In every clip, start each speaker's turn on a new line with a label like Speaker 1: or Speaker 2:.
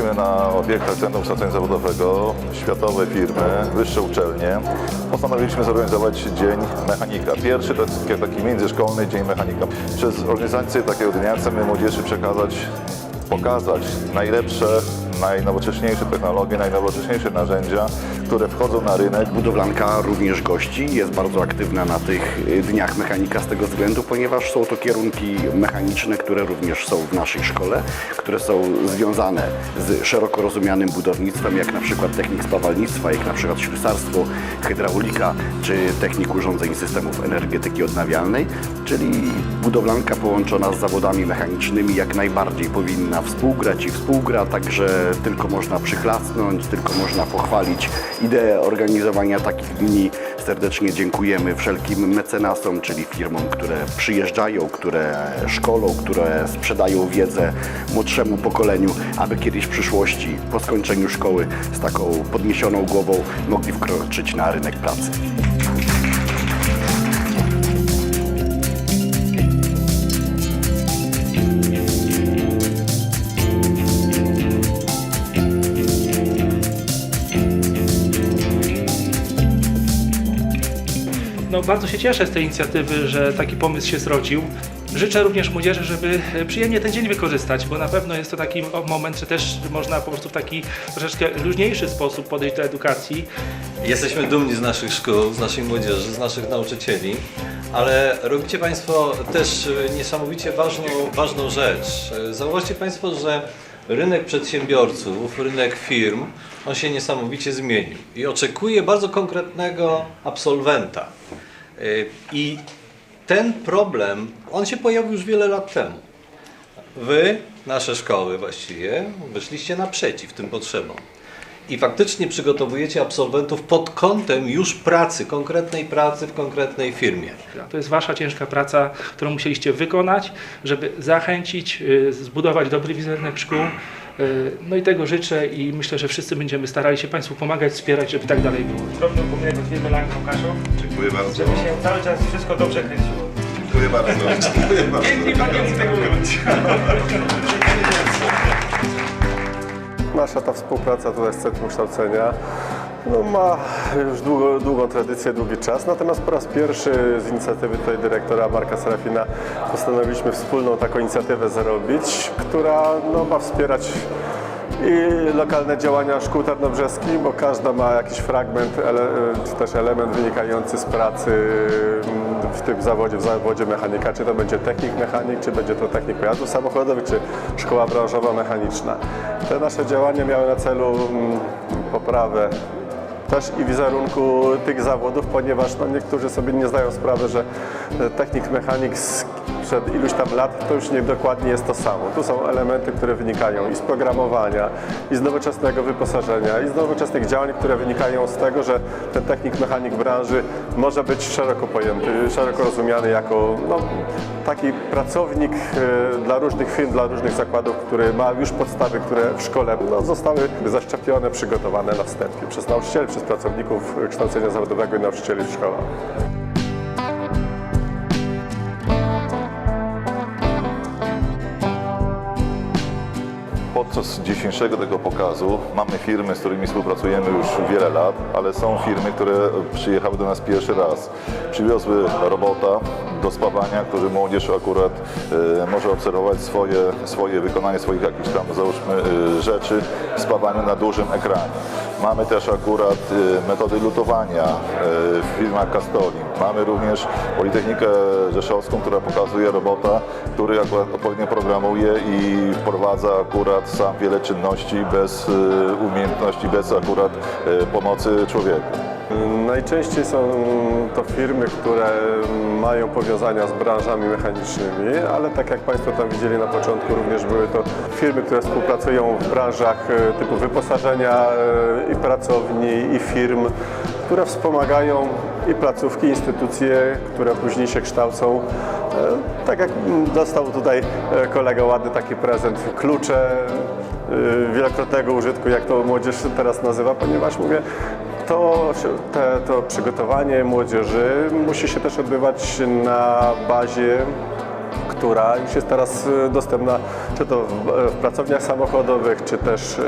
Speaker 1: Gościmy na obiektach Centrum Kształcenia Zawodowego światowe firmy, wyższe uczelnie. Postanowiliśmy zorganizować Dzień Mechanika. Pierwszy to jest taki międzyszkolny Dzień Mechanika. Przez organizację takiego dnia chcemy młodzieży przekazać, pokazać najlepsze, najnowocześniejsze technologie, najnowocześniejsze narzędzia, które wchodzą na rynek.
Speaker 2: Budowlanka również gości, jest bardzo aktywna na tych dniach mechanika z tego względu, ponieważ są to kierunki mechaniczne, które również są w naszej szkole, które są związane z szeroko rozumianym budownictwem, jak na przykład technik spawalnictwa, jak na przykład ślusarstwo, hydraulika, czy technik urządzeń systemów energetyki odnawialnej, czyli budowlanka połączona z zawodami mechanicznymi jak najbardziej powinna współgrać i współgra, także tylko można przychlasnąć, tylko można pochwalić ideę organizowania takich dni. Serdecznie dziękujemy wszelkim mecenasom, czyli firmom, które przyjeżdżają, które szkolą, które sprzedają wiedzę młodszemu pokoleniu, aby kiedyś w przyszłości, po skończeniu szkoły, z taką podniesioną głową mogli wkroczyć na rynek pracy.
Speaker 3: Bardzo się cieszę z tej inicjatywy, że taki pomysł się zrodził. Życzę również młodzieży, żeby e, przyjemnie ten dzień wykorzystać, bo na pewno jest to taki moment, że też można po prostu w taki troszeczkę luźniejszy sposób podejść do edukacji.
Speaker 4: Jesteśmy dumni z naszych szkół, z naszej młodzieży, z naszych nauczycieli, ale robicie Państwo też e, niesamowicie ważną, ważną rzecz. E, Zauważcie Państwo, że rynek przedsiębiorców, rynek firm, on się niesamowicie zmienił i oczekuje bardzo konkretnego absolwenta. E, I ten problem, on się pojawił już wiele lat temu. Wy, nasze szkoły właściwie, wyszliście naprzeciw tym potrzebom. I faktycznie przygotowujecie absolwentów pod kątem już pracy, konkretnej pracy w konkretnej firmie.
Speaker 3: To jest Wasza ciężka praca, którą musieliście wykonać, żeby zachęcić, y, zbudować dobry wizerunek szkół. Y, No i tego życzę i myślę, że wszyscy będziemy starali się Państwu pomagać, wspierać, żeby tak dalej było. Drobny upominek od firmy Lang Kaszów,
Speaker 1: Dziękuję bardzo.
Speaker 3: żeby się cały czas wszystko dobrze kręciło.
Speaker 1: Dziękuję bardzo. Dziękuję bardzo.
Speaker 3: Panie
Speaker 5: Nasza ta współpraca tutaj z Centrum Kształcenia no, ma już długo, długą tradycję, długi czas. Natomiast po raz pierwszy z inicjatywy tutaj dyrektora Marka Serafina postanowiliśmy wspólną taką inicjatywę zrobić, która no, ma wspierać i lokalne działania szkół tarnobrzeskich, bo każda ma jakiś fragment, ele, czy też element wynikający z pracy mm, w tym zawodzie, w zawodzie mechanika, czy to będzie technik mechanik, czy będzie to technik pojazdów samochodowych, czy szkoła branżowa mechaniczna. Te nasze działania miały na celu mm, poprawę też i wizerunku tych zawodów, ponieważ no, niektórzy sobie nie zdają sprawy, że technik mechanik przed iluś tam lat to już nie dokładnie jest to samo. Tu są elementy, które wynikają i z programowania, i z nowoczesnego wyposażenia, i z nowoczesnych działań, które wynikają z tego, że ten technik mechanik branży może być szeroko pojęty, szeroko rozumiany jako no, taki pracownik e, dla różnych firm, dla różnych zakładów, który ma już podstawy, które w szkole no, zostały zaszczepione, przygotowane na wstępie przez nauczycieli, przez pracowników kształcenia zawodowego i nauczycieli w szkołach.
Speaker 1: Podczas dzisiejszego tego pokazu mamy firmy, z którymi współpracujemy już wiele lat, ale są firmy, które przyjechały do nas pierwszy raz. Przywiozły robota do spawania, który młodzież akurat e, może obserwować swoje, swoje wykonanie swoich jakichś tam załóżmy e, rzeczy w spawaniu na dużym ekranie. Mamy też akurat e, metody lutowania e, w firmach Castolin. Mamy również Politechnikę Rzeszowską, która pokazuje robota, który akurat odpowiednio programuje i wprowadza akurat sam wiele czynności bez e, umiejętności, bez akurat pomocy człowieka.
Speaker 5: Najczęściej są to firmy, które mają powiązania z branżami mechanicznymi, ale tak jak Państwo tam widzieli na początku, również były to firmy, które współpracują w branżach e, typu wyposażenia e, i pracowni, i firm, które wspomagają i placówki, instytucje, które później się kształcą. E, Tak jak dostał tutaj kolega ładny taki prezent, klucze wielokrotnego użytku, jak to młodzież teraz nazywa, ponieważ mówię, to, te, to przygotowanie młodzieży musi się też odbywać na bazie która już jest teraz e, dostępna czy to w, w pracowniach samochodowych, czy też e,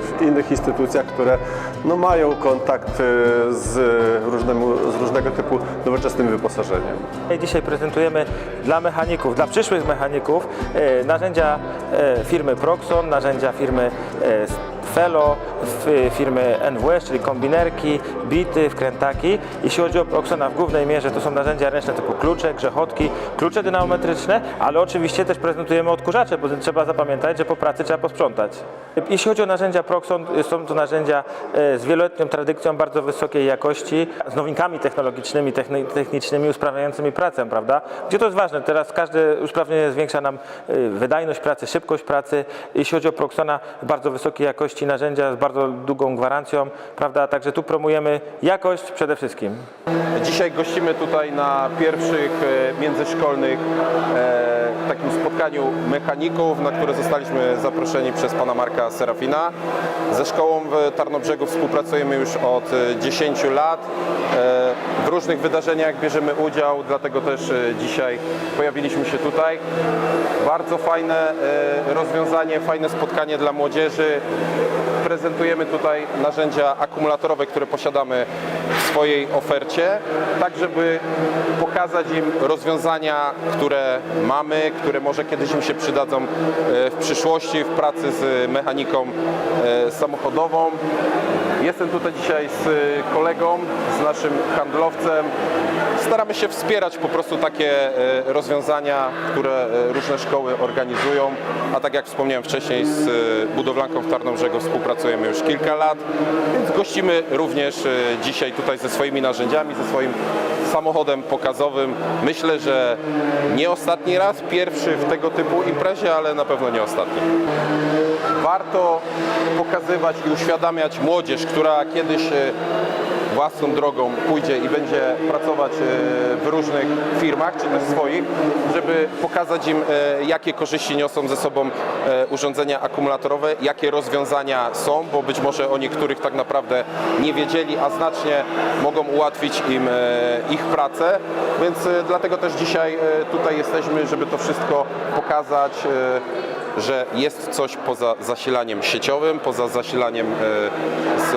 Speaker 5: w innych instytucjach, które no, mają kontakt e, z, różnemu, z różnego typu nowoczesnym wyposażeniem.
Speaker 6: Dzisiaj prezentujemy dla mechaników, dla przyszłych mechaników e, narzędzia e, firmy Proxon, narzędzia firmy e, Felo, f- firmy NWS, czyli kombinerki, bity, wkrętaki. Jeśli chodzi o Proxona w głównej mierze to są narzędzia ręczne typu klucze, grzechotki, klucze dynamometryczne, ale oczywiście też prezentujemy odkurzacze, bo trzeba zapamiętać, że po pracy trzeba posprzątać. Jeśli chodzi o narzędzia Proxon, są to narzędzia e, z wieloletnią tradycją, bardzo wysokiej jakości, z nowinkami technologicznymi, techni- technicznymi usprawniającymi pracę, prawda? Gdzie to jest ważne, teraz każde usprawnienie zwiększa nam wydajność pracy, szybkość pracy. Jeśli chodzi o Proxona, bardzo wysokiej jakości narzędzia z bardzo długą gwarancją, prawda? Także tu promujemy jakość przede wszystkim.
Speaker 7: Dzisiaj gościmy tutaj na pierwszych e, międzyszkolnych e, takim spotkaniu mechaników, na które zostaliśmy zaproszeni przez pana Marka Serafina. Ze szkołą w Tarnobrzegu współpracujemy już od e, 10 lat. E, w różnych wydarzeniach bierzemy udział, dlatego też e, dzisiaj pojawiliśmy się tutaj. Bardzo fajne e, rozwiązanie, fajne spotkanie dla młodzieży. Prezentujemy tutaj narzędzia akumulatorowe, które posiadamy w swojej ofercie, tak żeby pokazać im rozwiązania, które mamy, które może kiedyś im się przydadzą e, w przyszłości w pracy z mechaniką e, samochodową. Jestem tutaj dzisiaj z kolegą, z naszym handlowcem. Staramy się wspierać po prostu takie e, rozwiązania, które e, różne szkoły organizują, a tak jak wspomniałem wcześniej z e, budowlanką w Tarnobrzegu współpracujemy już kilka lat, więc gościmy również e, dzisiaj tutaj ze swoimi narzędziami, ze swoim samochodem pokazowym. Myślę, że nie ostatni raz, pierwszy w tego typu imprezie, ale na pewno nie ostatni warto pokazywać i uświadamiać młodzież, która kiedyś e, własną drogą pójdzie i będzie pracować e, w różnych firmach, czy też swoich, żeby pokazać im, e, jakie korzyści niosą ze sobą e, urządzenia akumulatorowe, jakie rozwiązania są, bo być może o niektórych tak naprawdę nie wiedzieli, a znacznie mogą ułatwić im ich pracę, więc dlatego też dzisiaj tutaj jesteśmy, żeby to wszystko pokazać, że jest coś poza zasilaniem sieciowym, poza zasilaniem z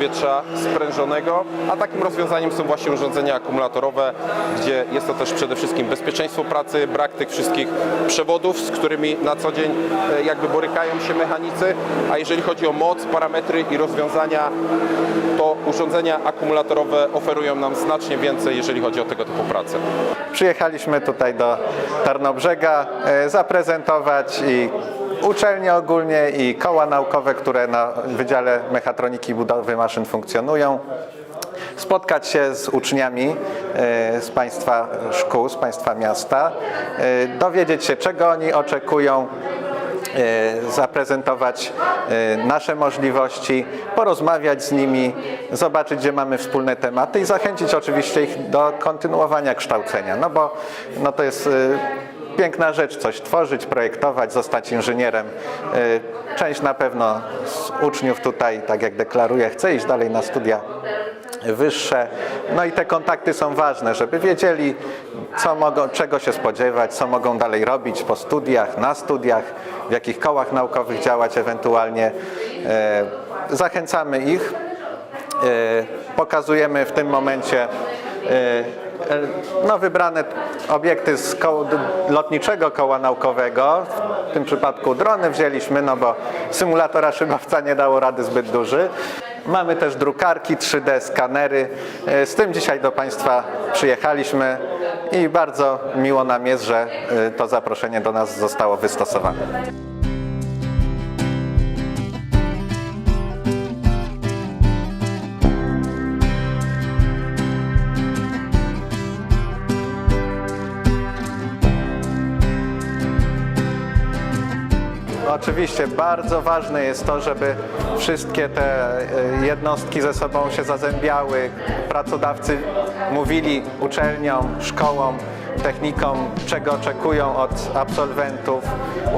Speaker 7: powietrza sprężonego, a takim rozwiązaniem są właśnie urządzenia akumulatorowe, gdzie jest to też przede wszystkim bezpieczeństwo pracy, brak tych wszystkich przewodów, z którymi na co dzień e, jakby borykają się mechanicy, a jeżeli chodzi o moc, parametry i rozwiązania, to urządzenia akumulatorowe oferują nam znacznie więcej, jeżeli chodzi o tego typu pracę.
Speaker 8: Przyjechaliśmy tutaj do Tarnobrzega e, zaprezentować i uczelnie ogólnie i koła naukowe, które na Wydziale Mechatroniki i Budowy Maszyn funkcjonują. Spotkać się z uczniami e, z Państwa szkół, z Państwa miasta, e, dowiedzieć się czego oni oczekują, e, zaprezentować nasze możliwości, porozmawiać z nimi, zobaczyć, gdzie mamy wspólne tematy i zachęcić oczywiście ich do kontynuowania kształcenia, no bo no to jest piękna rzecz, coś tworzyć, projektować, zostać inżynierem. E, Część na pewno z uczniów tutaj, tak jak deklaruję, chce iść dalej na studia wyższe. No i te kontakty są ważne, żeby wiedzieli, co mogą, czego się spodziewać, co mogą dalej robić po studiach, na studiach, w jakich kołach naukowych działać ewentualnie. E, Zachęcamy ich. E, Pokazujemy w tym momencie no, wybrane obiekty z koło, lotniczego koła naukowego. W tym przypadku drony wzięliśmy, no bo symulatora szybowca nie dało rady zbyt duży. Mamy też drukarki 3D, skanery. E, Z tym dzisiaj do Państwa przyjechaliśmy i bardzo miło nam jest, że e, to zaproszenie do nas zostało wystosowane. Oczywiście bardzo ważne jest to, żeby wszystkie te e, jednostki ze sobą się zazębiały. Pracodawcy mówili uczelniom, szkołom, technikom, czego oczekują od absolwentów.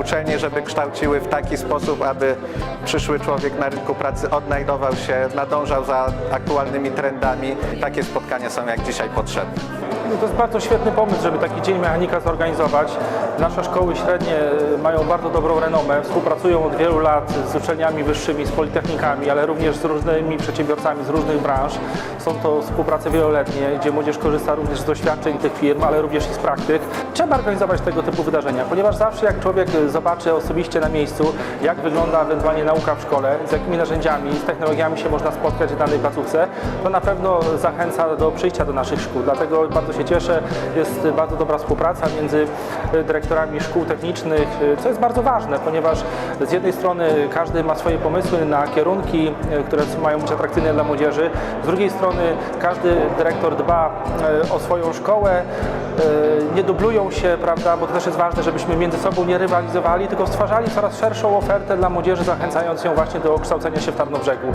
Speaker 8: Uczelnie, żeby kształciły w taki sposób, aby przyszły człowiek na rynku pracy odnajdował się, nadążał za aktualnymi trendami. Takie spotkania są jak dzisiaj potrzebne.
Speaker 6: No to jest bardzo świetny pomysł, żeby taki Dzień Mechanika zorganizować. Nasze szkoły średnie e, mają bardzo dobrą renomę, współpracują od wielu lat z uczelniami wyższymi, z politechnikami, ale również z różnymi przedsiębiorcami z różnych branż. Są to współprace wieloletnie, gdzie młodzież korzysta również z doświadczeń tych firm, ale również i z praktyk. Trzeba organizować tego typu wydarzenia, ponieważ zawsze jak człowiek zobaczy osobiście na miejscu, jak wygląda ewentualnie nauka w szkole, z jakimi narzędziami, z technologiami się można spotkać w danej placówce, to na pewno zachęca do przyjścia do naszych szkół. Dlatego bardzo się cieszę, jest bardzo dobra współpraca między e, dyrektorami szkół technicznych, e, co jest bardzo ważne, ponieważ z jednej strony każdy ma swoje pomysły na kierunki, e, które mają być atrakcyjne dla młodzieży, z drugiej strony każdy dyrektor dba o swoją szkołę, nie dublują się, prawda, bo to też jest ważne, żebyśmy między sobą nie rywalizowali, tylko stwarzali coraz szerszą ofertę dla młodzieży, zachęcając ją właśnie do kształcenia się w Tarnobrzegu.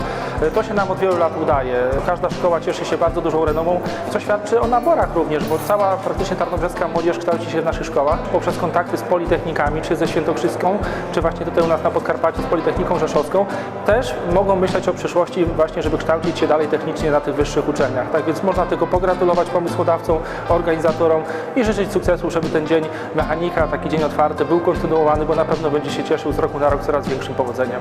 Speaker 6: E, To się nam od wielu lat udaje. Każda szkoła cieszy się bardzo dużą renomą, co świadczy o naborach również, bo cała praktycznie tarnobrzeska młodzież kształci się w naszych szkołach poprzez kontakty z politechnikami, czy ze Świętokrzyską, czy właśnie tutaj u nas na Podkarpaciu z Politechniką Rzeszowską, też mogą myśleć o przyszłości właśnie, żeby kształcić się dalej technicznie na tych wyższych uczelniach. Tak więc można tylko pogratulować pomysłodawcom, organizatorom i życzyć sukcesu, żeby ten dzień mechanika, taki dzień otwarty był kontynuowany, bo na pewno będzie się cieszył z roku na rok coraz większym powodzeniem.